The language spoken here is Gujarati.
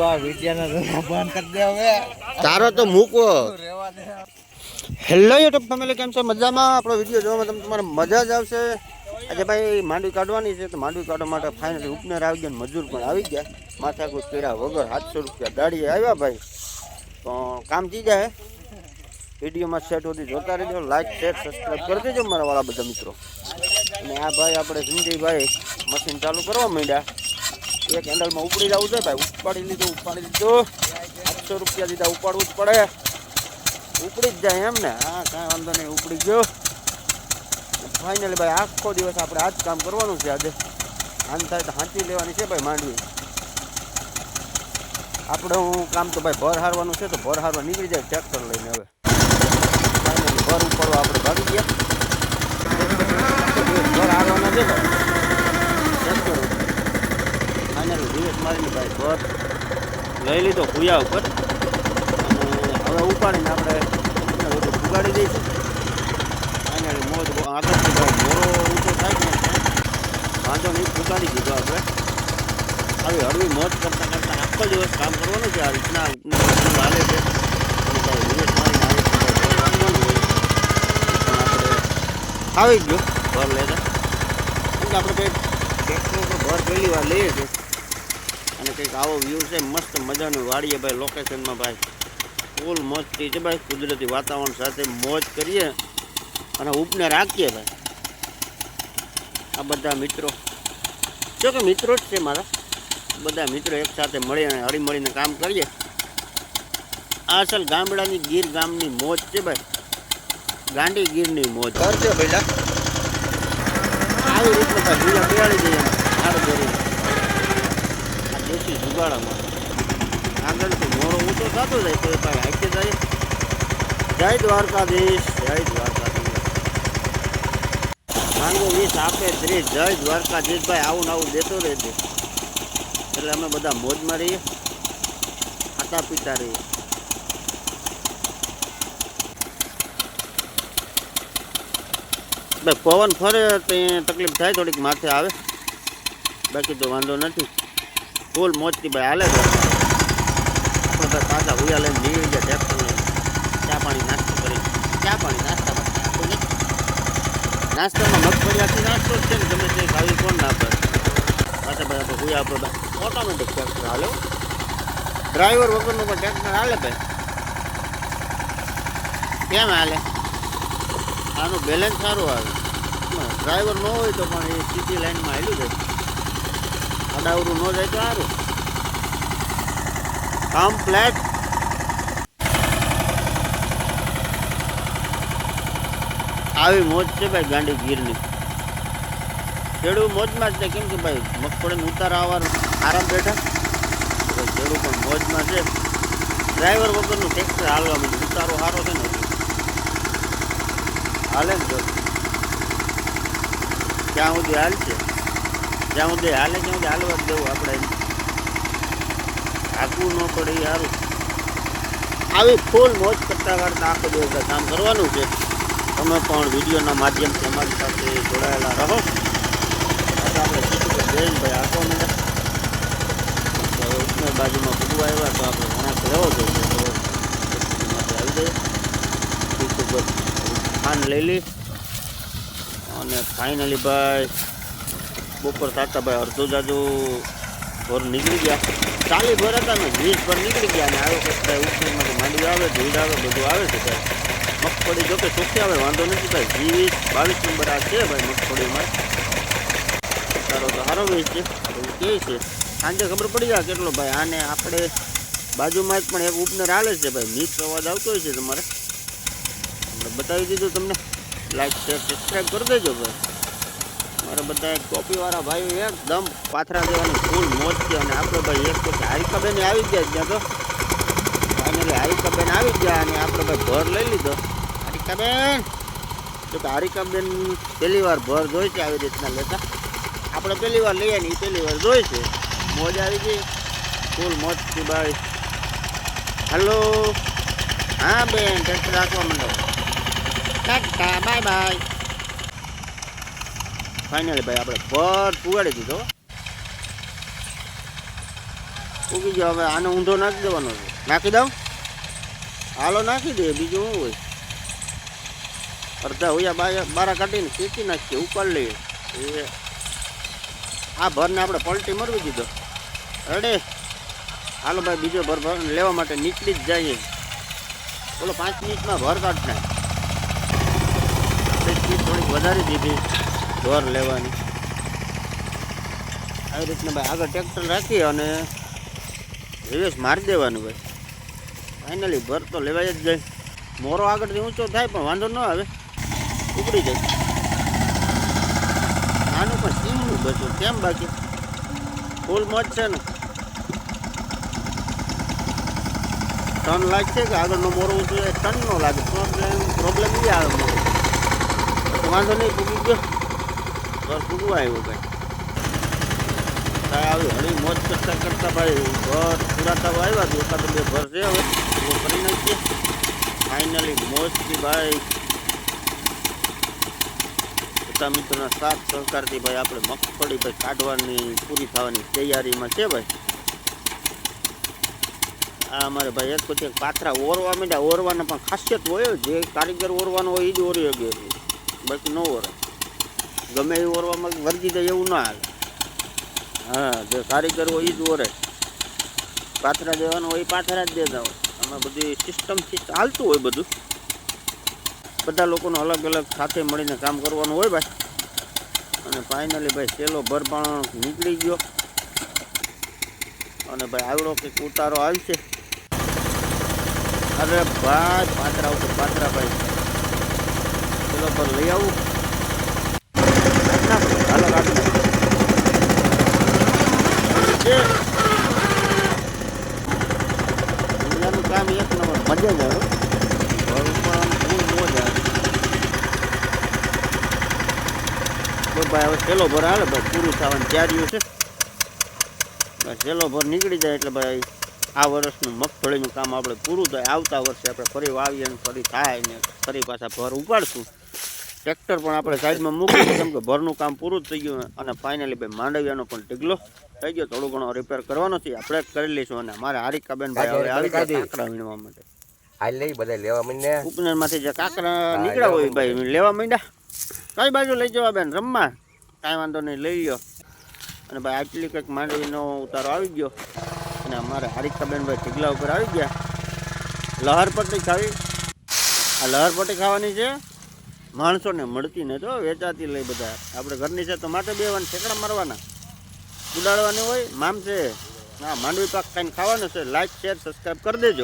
તું આ વિદ્યાના બંધ કરી દે હવે. તારો તો મૂકવો હેલો યુટ્યુબ ફેમિલી કેમ છો? મજામાં? આપણો વીડિયો જોવામાં તમને તમારે મજા જ આવશે. આજે ભાઈ માંડવી કાઢવાની છે તો માંડવી કાઢવા માટે ફાઇનલી ઉપનેર આવી ગયા મજૂર પણ આવી ગયા. માથાકૂટ કર્યા વગર સાતસો રૂપિયા દાડીએ આવ્યા ભાઈ. તો કામ થઈ જાય. વિડીયોમાં સેટ સુધી જોતા રહેજો લાઈક શેર સબસ્ક્રાઈબ કરી દેજો મારા વાળા બધા મિત્રો. અને આ ભાઈ આપણે સંજયભાઈ મશીન ચાલુ કરવા માંડ્યા. એક હેન્ડલમાં ઉપડી જવું છે, ભાઈ, ઉપાડી લીધું ઉપાડી લીધું. આઠસો રૂપિયા દીધા ઉપાડવું જ પડે. ઉપડી જ જાય એમ ને. હા, કાંઈ વાંધો નહીં, ઉપડી ગયો. ફાઇનલી ભાઈ, આખો દિવસ આપણે આ જ કામ કરવાનું છે આજે. આમ થાય તો હાંચી લેવાની છે ભાઈ માંડવી. આપણે હું કામ તો ભાઈ ભર હારવાનું છે, તો ભર હારવા નીકળી જાય ટ્રેક્ટર લઈને હવે. ભર ઉપાડવા આપણે ભાગી ગયા. ભર હારવાના છે ભાઈ. ફાઇનલી દિવસ મારીને ભાઈ ઘર લઈ લીધો ભૂયા ઉપર. અને હવે ઉપાડીને આપણે બધું ઉગાડી દઈશું. અને મોજ આગળથી ભાઈ. મોરો ઊંચો થાય ને વાંધો નહીં ઉગાડી દીધો આપણે. આવી હળવી મોજ કરતાં કરતાં આખો દિવસ કામ કરવાનું છે. આ રીતના હાલે છે. દિવસ મારીને આવી ગયો. ઘર લેતા આપણે કંઈક ટ્રેક્ટર ઘર પહેલી વાર લઈએ છીએ. અને કંઈક આવો વ્યૂ છે. મસ્ત મજાનું વાડીએ ભાઈ લોકેશનમાં ભાઈ. ફૂલ મસ્તી છે ભાઈ કુદરતી વાતાવરણ સાથે મોજ કરીએ અને ઉપને રાખીએ ભાઈ. આ બધા મિત્રો. જો કે મિત્રો જ છે મારા. બધા મિત્રો એક સાથે મળી અને હળી મળીને કામ કરીએ. આ અસલ ગામડાની ગીર ગામની મોજ છે ભાઈ. ગાંડી ગીરની મોજ. કરજો પહેલાં આવી રીતના બીજા બેહાડી દઈએ. સારું દેશી જુગાડામાં. આગળથી મોરો ઊંચો થતો જાય તો એ હાઈકે જાય. જય દ્વારકાધીશ જય દ્વારકાધીશ. માંગો વીસ આપે ત્રીસ, જય દ્વારકાધીશ. ભાઈ, આવું ને આવું દેતો રહેજે. એટલે અમે બધા મોજમાં રહીએ. ખાતા પીતા રહીએ. પવન ફરે, તો તકલીફ થાય, થોડીક માથે આવે. બાકી તો વાંધો નથી. ફૂલ મોજથી ભાઈ હાલે છે. આપણે ભાઈ પાછા ઉયા લઈને નીકળી ગયા ટ્રેક્ટર લઈને. ચા પાણી નાસ્તો કરી. ચા પાણી નાસ્તા પાણી. નાસ્તામાં મગફળી આખી નાસ્તો છે ને ગમે તે ખાવી કોણ ના પડે પાછા ભાઈ આપણે ઉયા આપણે ઓટોમેટિક ટ્રેક્ટર હાલે ડ્રાઈવર વગરનું પણ ટ્રેક્ટર હાલે ભાઈ. કેમ હાલે? આનું બેલેન્સ સારું આવે. ડ્રાઈવર ન હોય તો પણ એ સીધી લાઈનમાં હાલ્યું જાય. અડાવરું ન જાય તો સારું કમ્પ્લેટ આવી મોજ છે ભાઈ ગાંડી ગીરની. ખેડૂત મોજમાં છે. કેમ કે ભાઈ મગફળીને ઉતાર આવવાનો. આરામ બેઠા. ખેડૂત પણ મોજમાં છે. ડ્રાઈવર વગરનું ટ્રેક્ટર હાલવા માંડ્યું. ઉતારો સારો છે ને. હાલે ને જો. ક્યાં સુધી હાલશે જ્યાં સુધી હાલે, ત્યાં સુધી હાલવા જ દેવું આપણે. હાકવું ન પડે, એ સારું. આવી ફૂલ મોજ કરતા કરતા આખો દિવસ કામ કરવાનું છે. તમે પણ વિડીયોના માધ્યમથી અમારી સાથે જોડાયેલા રહો. આપણે સીધું કે આખો મને ઉત્તર બાજુમાં પૂગવા આવ્યા, તો આપણે વણાક લેવો જોઈએ. તો આવી જઈએ બસ ખાન લઈ લી અને ફાઇનલી ભાઈ બપોર થતા ભાઈ અડધો જાજો ભર નીકળી ગયા. ચાલી ભર હતા ને, વીસ ભર નીકળી ગયા અને આવ્યો પછી ભાઈ માંડવી આવે ધીડ આવે, બધું આવે છે ભાઈ મગફળી જોકે ચોખ્ખી આવે, વાંધો નથી ભાઈ. વીસ, બાવીસ નંબર આ છે ભાઈ મગફળીમાં. સારો તો સારો વેચ છે. એવું છે? સાંજે ખબર પડી જાય કેટલો ભાઈ? આને આપણે બાજુમાં જ પણ એક ઉપનર હાલે છે ભાઈ. મિક્સ અવાજ આવતો હોય છે તમારે. બતાવી દીધું તમને. લાઈક, શેર સબસ્ક્રાઈબ કરી દેજો ભાઈ. મારા બધા ટોપીવાળા ભાઈઓ એકદમ પાથરા દેવાની ફૂલ મોજ છે અને આપણે ભાઈ એક તો હારિકાબેન આવી ગયા ત્યાં તો. ફાઇનલી હારિકાબેન આવી ગયા અને આપણે ભાઈ ભર લઈ લીધો. હારિકાબેન! જો કે હારિકાબેન પહેલી વાર ભર જોઈ છે આવી રીતના લેતા. આપણે પહેલી વાર લઈએ ને એ પહેલી વાર જોઈ છે. મોજ આવી ગઈ. ફૂલ મોજ છે ભાઈ. હલો હા બેન ટ્રેક્ટર રાખવા માંડો. Tata, bye bye. ફાઇનલી ભાઈ, આપણે ભર પુગાડી દીધો. ઉગી ગયો, હવે આને ઊંધો નાખી દેવાનો છે. નાખી દઉં? હાલો, નાખી દે બીજું શું હોય? અડધા હોયા બારા કાઢીને ખેંચી નાખીએ ઉપાડ લઈએ. એ, આ ભરને આપણે પલટી મરવી દીધો. અડે હાલો ભાઈ, બીજો ભર ભર લેવા માટે નીકળી જ જઈએ. બોલો, પાંચ મિનિટમાં ભર કાઢ નાખ. થોડીક વધારી દીધી. ભર લેવાની. આવી રીતના ભાઈ આગળ ટ્રેક્ટર રાખી અને રિવેસ મારી દેવાનું ભાઈ. ફાઇનલી ભર તો લેવાય જ જાય. મોરો આગળથી ઊંચો થાય પણ વાંધો ન આવે. ઉપડી જાય. આનું પણ સીમનું બચ્યું કેમ બાકી? ફૂલ મોજ છે ને? ટન લાગશે કે આગળનો મોરો ઊંચો ટન નો લાગે પ્રોબ્લેમ પ્રોબ્લેમ એ આવે મોરો. વાંધો નહીં પૂગી ગયો. ઘર પૂગવા આવ્યો ભાઈ આવ્યું આવી હળી મોજ કરતા કરતા ભાઈ, ઘર પુરાતા આવ્યા તો એકાદ બે ઘર છે હવે, પૂરો કરી નાખીએ. ફાઇનલી મોજથી ભાઈ, બધા મિત્રોના સાથ સહકારથી ભાઈ આપણે મગફળી ભાઈ કાઢવાની, પૂરી થવાની તૈયારીમાં છે ભાઈ. આ અમારે ભાઈ એક પછી એક પાથરા ઓરવા માંડ્યા, ઓરવાના પણ ખાસિયત હોય જે કારીગર ઓરવાનો હોય એ જ ઓરી શકે બાકી ન ઓરે ગમે એ ઓરવામાં વર્ગી જાય એવું ના હાલે. હા, જે સારી કરવો એ જ ઓરે. પાથરા દેવાનું હોય એ પાથરા જ દેતા હોય. આમાં બધી સિસ્ટમથી ચાલતું હોય બધું. બધા લોકોનું અલગ અલગ સાથે મળીને કામ કરવાનું હોય ભાઈ અને ફાઇનલી ભાઈ સેલો ભર નીકળી ગયો. અને ભાઈ આવડો કંઈક ઉતારો આવશે. અરે ભાઈ પાત્રા ઉપર પાત્રા ભાઈ. સેલો પર લઈ આવું કાઢ નાખો. હાલો કાઢ નાખો. છે. દુનિયાનું કામ એક નંબર મજા જ આવે આવે ભાઈ હવે સેલો ભર હાલે ભાઈ પૂરું થવાનું તૈયારીઓ છે સેલો ભર નીકળી જાય એટલે ભાઈ આ વર્ષનું મગફળીનું કામ આપણે પૂરું થાય આવતા વર્ષે આપણે ફરી વાવીએ ને ફરી થાય ને ફરી પાછા ભર ઉપાડશું ટ્રેક્ટર પણ આપણે સાઈડમાં મૂકીશું કેમ કે ભરનું કામ પૂરું થઈ ગયું અને ફાઇનલી ભાઈ માંડવિયાનો પણ ઢીગલો થઈ ગયો થોડું ઘણો રિપેર કરવાનો છે આપણે કરી લઈશું અને અમારે હારિકાબેન ભાઈ હવે આવી ગયા કાંકરા વીણવા માટે. હાલ લઈ બધા લેવા મને ઉપનરમાંથી જે કાંકરા નીકળ્યા હોય ભાઈ લેવા માંડ્યા. કઈ બાજુ લઈ જવા બેન રમવા? કાંઈ વાંધો નહીં લઈ લ્યો. અને ભાઈ આટલી કંઈક માંડવીનો ઉતારો આવી ગયો. અને અમારે હારિકાબેન ભાઈ ઢીગલા ઉપર આવી ગયા. લહરપટ્ટી ખાવી. આ લહરપટ્ટી ખાવાની છે. માણસોને મળતી ને તો વેચાતી લઈ બધા. આપણે ઘરની છે તો માટે બેવાના ઠેકડા મારવાના. ઉડાડવાની હોય, મામ છે. હા, માંડવી પાક ખાઈને ખાવાનું છે. લાઈક શેર સબસ્ક્રાઈબ કરી દેજો.